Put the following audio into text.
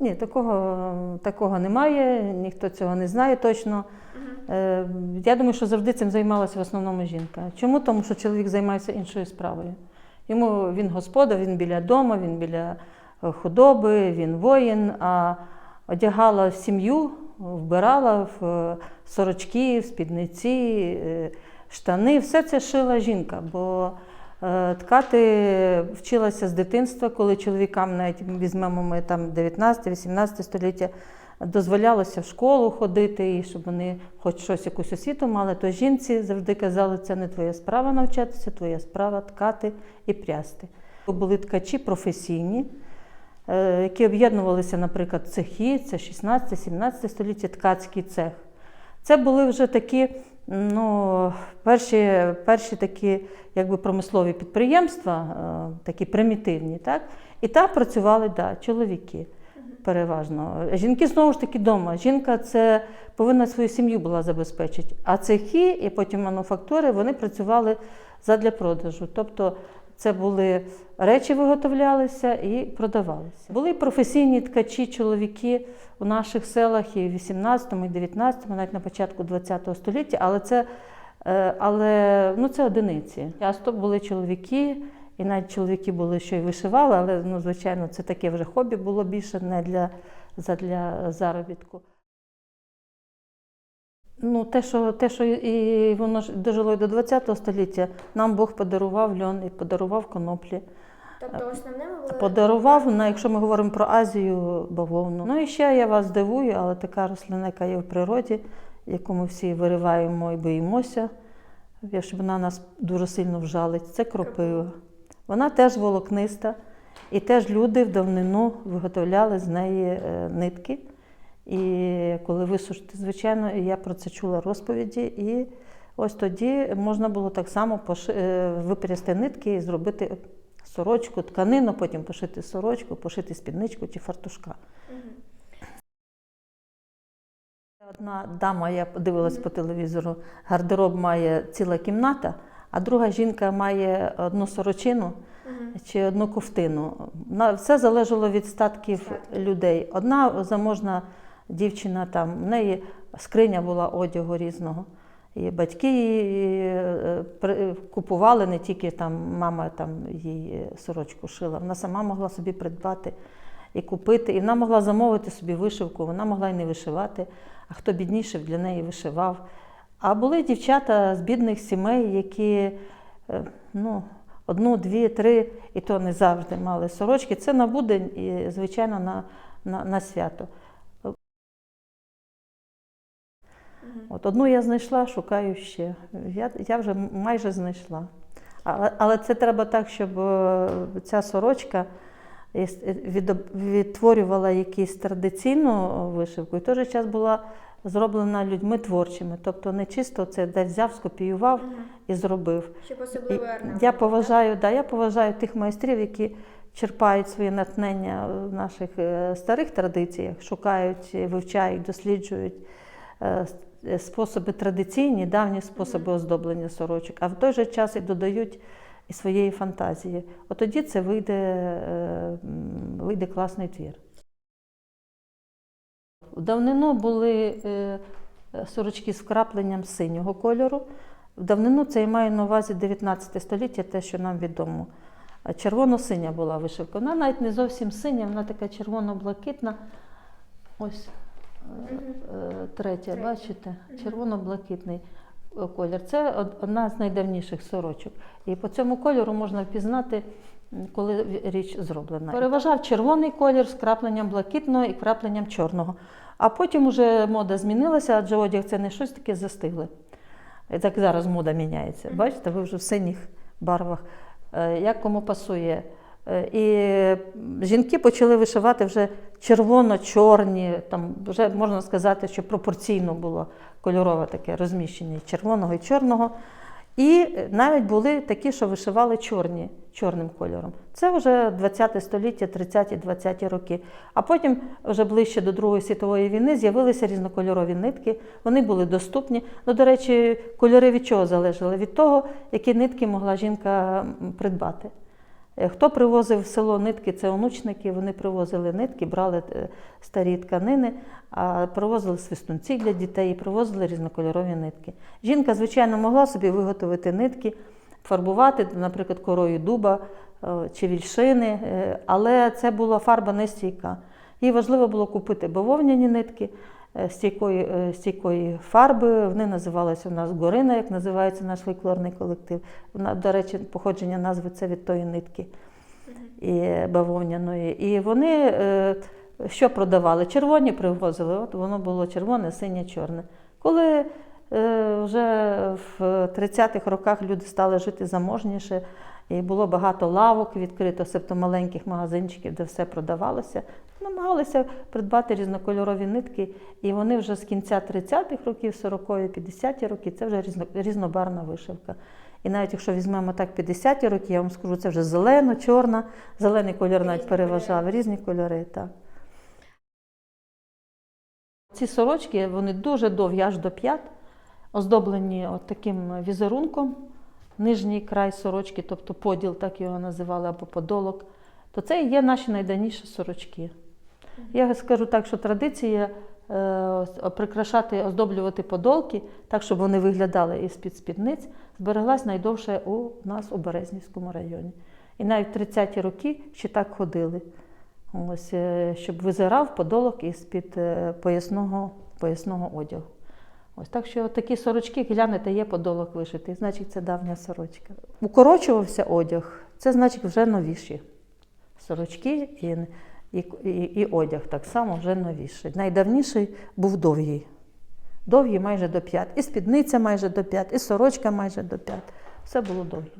Ні, такого, такого немає, ніхто цього не знає точно. Е, Я думаю, що завжди цим займалася в основному жінка. Чому? Тому що чоловік займається іншою справою. Йому він господар, він біля дому, він біля е, худоби, він воїн, а одягала в сім'ю, вбирала в е, сорочки, в спідниці, е, штани. Все це шила жінка. Бо ткати вчилася з дитинства, коли чоловікам, навіть візьмемо ми там 19-18 століття, дозволялося в школу ходити, і щоб вони хоч щось якусь освіту мали, то жінці завжди казали, це не твоя справа навчатися, твоя справа ткати і прясти. Були ткачі професійні, е, які об'єднувалися, наприклад, цехи, це 16-17 століття ткацький цех. Це були вже такі ну, перші, перші такі якби, промислові підприємства, е, такі примітивні. Так? І там працювали да, чоловіки переважно. Жінки знову ж таки вдома. Жінка це повинна свою сім'ю була забезпечити. А цехи і потім мануфактури вони працювали задля продажу. Тобто це були речі виготовлялися і продавалися. Були професійні ткачі, чоловіки у наших селах і в 18 і 19 навіть на початку ХХ століття, але це, е, але, ну, це одиниці. Часто були чоловіки, і навіть чоловіки були, що й вишивали, але ну, звичайно, це таке вже хобі було більше не для, задля заробітку. Ну, те, що, те, що і воно ж дожило до ХХ століття, нам Бог подарував льон і подарував коноплі. Тобто основними були Подарував, на, якщо ми говоримо про Азію, бавовну. Ну і ще я вас здивую, але така рослина, яка є в природі, яку ми всі вириваємо і боїмося, щоб вона нас дуже сильно вжалить, це кропива. Вона теж волокниста, і теж люди в давнину виготовляли з неї е, нитки. І коли висушити, звичайно, я про це чула розповіді, і ось тоді можна було так само е, випрясти нитки і зробити сорочку, тканину, потім пошити сорочку, пошити спідничку чи фартушка. Одна дама, я подивилась по телевізору, гардероб має ціла кімната, а друга жінка має одну сорочину чи одну ковтину. Все залежало від статків людей. Одна заможна дівчина, там, в неї скриня була одягу різного. І батьки її е, купували не тільки там мама там їй е, сорочку шила, вона сама могла собі придбати і купити. І вона могла замовити собі вишивку, вона могла й не вишивати, а хто бідніший для неї вишивав. А були дівчата з бідних сімей, які е, ну, одну, дві, три, і то не завжди мали сорочки. Це на будень і, звичайно, на, на, на свято. От одну я знайшла, шукаю ще. Я, я вже майже знайшла. Але, але це треба так, щоб е, ця сорочка відтворювала якусь традиційну вишивку, і в той же час була зроблена людьми творчими. Тобто не чисто це десь взяв, скопіював і зробив. щоб особливо орнамент. я поважаю, да, я поважаю тих майстрів, які черпають своє натхнення в наших е, старих традиціях, шукають, е, вивчають, досліджують е, е, способи традиційні, давні способи оздоблення сорочок, а в той же час і додають і своєї фантазії. От тоді це вийде, е, вийде класний твір. В давнину були е, сорочки з вкрапленням синього кольору. В давнину це я маю на увазі 19 століття, те, що нам відомо. Червоно-синя була вишивка. Вона навіть не зовсім синя, вона така червоно-блакитна. Ось е, е, третя, Третя. бачите? Червоно-блакитний е, колір. Це одна з найдавніших сорочок. І по цьому кольору можна впізнати, коли річ зроблена. Переважав червоний колір з крапленням блакитного і крапленням чорного. А потім уже мода змінилася, адже одяг це не щось таке застигле. Так зараз мода міняється. Бачите, ви вже в синіх барвах. Е, Як кому пасує. Е, І жінки почали вишивати вже червоно-чорні, там вже можна сказати, що пропорційно було кольорове таке розміщення червоного і чорного. І навіть були такі, що вишивали чорні, чорним кольором. Це вже 20 століття, 30-20 роки. А потім, вже ближче до Другої світової війни, з'явилися різнокольорові нитки. Вони були доступні. Ну, до речі, кольори від чого залежали? Від того, які нитки могла жінка придбати. Е, Хто привозив в село нитки, це онучники, вони привозили нитки, брали е, старі тканини, а привозили свистунці для дітей привозили різнокольорові нитки. Жінка, звичайно, могла собі виготовити нитки, фарбувати, наприклад, корою дуба е, чи вільшини, але це була фарба нестійка. Їй важливо було купити бавовняні нитки стійкої, е, стійкої фарби. Вони називалися у нас горина, як називається наш фольклорний колектив. Вона, до речі, походження назви це від тої нитки і бавовняної. І вони е, що продавали? Червоні привозили, от воно було червоне, синє, чорне. Коли е, вже в 30-х роках люди стали жити заможніше, і було багато лавок відкрито, себто маленьких магазинчиків, де все продавалося, намагалися придбати різнокольорові нитки, і вони вже з кінця 30-х років, 40-ті, 50-ті роки, це вже різнобарна вишивка. І навіть якщо візьмемо так 50-ті роки, я вам скажу, це вже зелено, чорна, зелений колір навіть переважав, різні кольори, так. Ці сорочки вони дуже довгі, аж до п'ят, оздоблені от таким візерунком. Нижній край сорочки, тобто поділ, так його називали, або подолок, то це і є наші найдавніші сорочки. Я скажу так, що традиція е, прикрашати, оздоблювати подолки, так, щоб вони виглядали із-під спідниць, збереглась найдовше у нас у Березнівському районі. І навіть в 30-ті роки ще так ходили. Ось, е, щоб визирав подолок із-під е, поясного, поясного одягу. Ось так що такі сорочки, глянете, є подолок вишитий, значить це давня сорочка. Укорочувався одяг, це значить вже новіші сорочки і, і, і, і одяг так само вже новіший. Найдавніший був довгий. Довгий майже до п'ят. І спідниця майже до п'ят, і сорочка майже до п'ят. Все було довге.